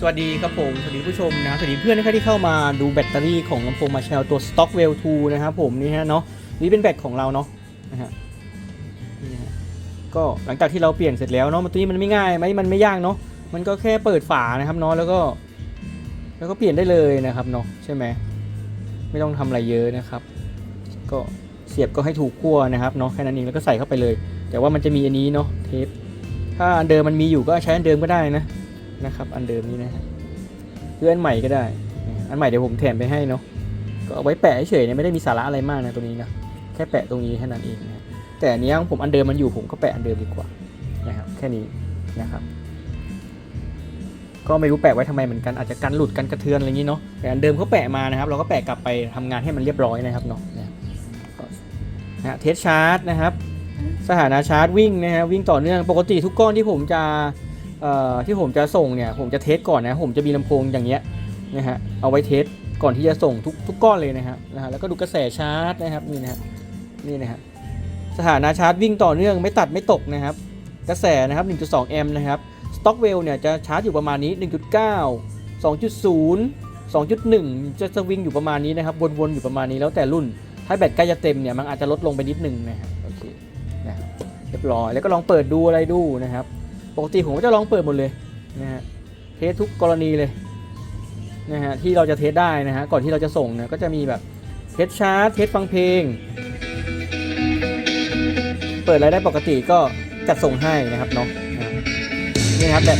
สวัสดีครับผม สวัสดีผู้ชมนะ สวัสดีเพื่อนนะครับที่เข้ามาดูแบตเตอรี่ของลำโพงมาแชลตัว Stockwell 2 นะครับผมนี่ฮะเนาะนี่เป็นแบตของเราเนาะนะฮะนี่นะฮะก็หลังจากที่เราเปลี่ยนเสร็จแล้วเนาะมันตัวนี้มันไม่ง่ายไหมมันไม่ยากเนาะมันก็แค่เปิดฝานะครับเนาะแล้วก็ แล้วก็เปลี่ยนได้เลยนะครับเนาะใช่ไหมไม่ต้องทำอะไรเยอะนะครับ ก็เสียบก็ให้ถูกขั้วนะครับเนาะแค่นั้นเองแล้วก็ใส่เข้าไปเลย แต่ว่ามันจะมีอันนี้เนาะเทปถ้าอันเดิมมันมีอยู่ก็ใช้อันเดิมก็ได้นะ นะครับ อันเดิมนี้นะฮะหรืออันใหม่ก็ได้ อันใหม่เดี๋ยวผมแถมไปให้เนาะก็เอาไว้แปะเฉยเนี่ยไม่ได้มีสาระอะไรมากนะตัวนี้นะแค่แปะตรงนี้แค่นั้นเองนะแต่อันเนี้ยของผมอันเดิมมันอยู่ผมก็แปะอันเดิมดีกว่านะครับแค่นี้นะครับ ก็ไม่รู้แปะไว้ทำไมเหมือนกันอาจจะกันหลุดกันกระเทือนอะไรอย่างนี้เนาะแต่อันเดิมเขาแปะมานะครับ เราก็แปะกลับไปทำงานให้มันเรียบร้อยนะครับเนาะนะฮะเทสชาร์จนะครับสถานะชาร์จวิ่งนะฮะวิ่งต่อเนื่องปกติทุกก้อนที่ผมจะ ที่ผมจะส่งเนี่ยผมจะเทสก่อนนะผมจะมีลำโพงอย่างเงี้ยนะฮะเอาไว้เทสก่อนที่จะส่งทุกทุกก้อนเลยนะฮะนะฮะแล้วก็ดูกระแสชาร์จนะครับนี่นะฮะนี่นะฮะสถานะชาร์จวิ่งต่อเนื่องไม่ตัดไม่ตกนะครับ กระแสนะครับ 1.2 แอมป์นะครับสต็อกเวลเนี่ยจะชาร์จอยู่ประมาณนี้ 1.9 2.0 2.1 จะสวิงอยู่ประมาณนี้นะครับวนๆอยู่ประมาณนี้แล้วแต่รุ่น ถ้าแบตใกล้จะเต็มเนี่ยมันอาจจะลดลงไปนิดนึงนะฮะโอเคนะเรียบร้อยแล้วก็ลองเปิดดูอะไรดูนะครับ ปกติผมก็จะลองเปิดหมดเลยนะฮะเทสทุกกรณีเลยนะฮะที่เราจะเทสได้นะฮะก่อนที่เราจะส่งเนี่ยก็จะมีแบบเทสชาร์จเทสฟังเพลง เปิดอะไรได้ปกติก็จัดส่งให้นะครับเนาะนี่ครับแบบ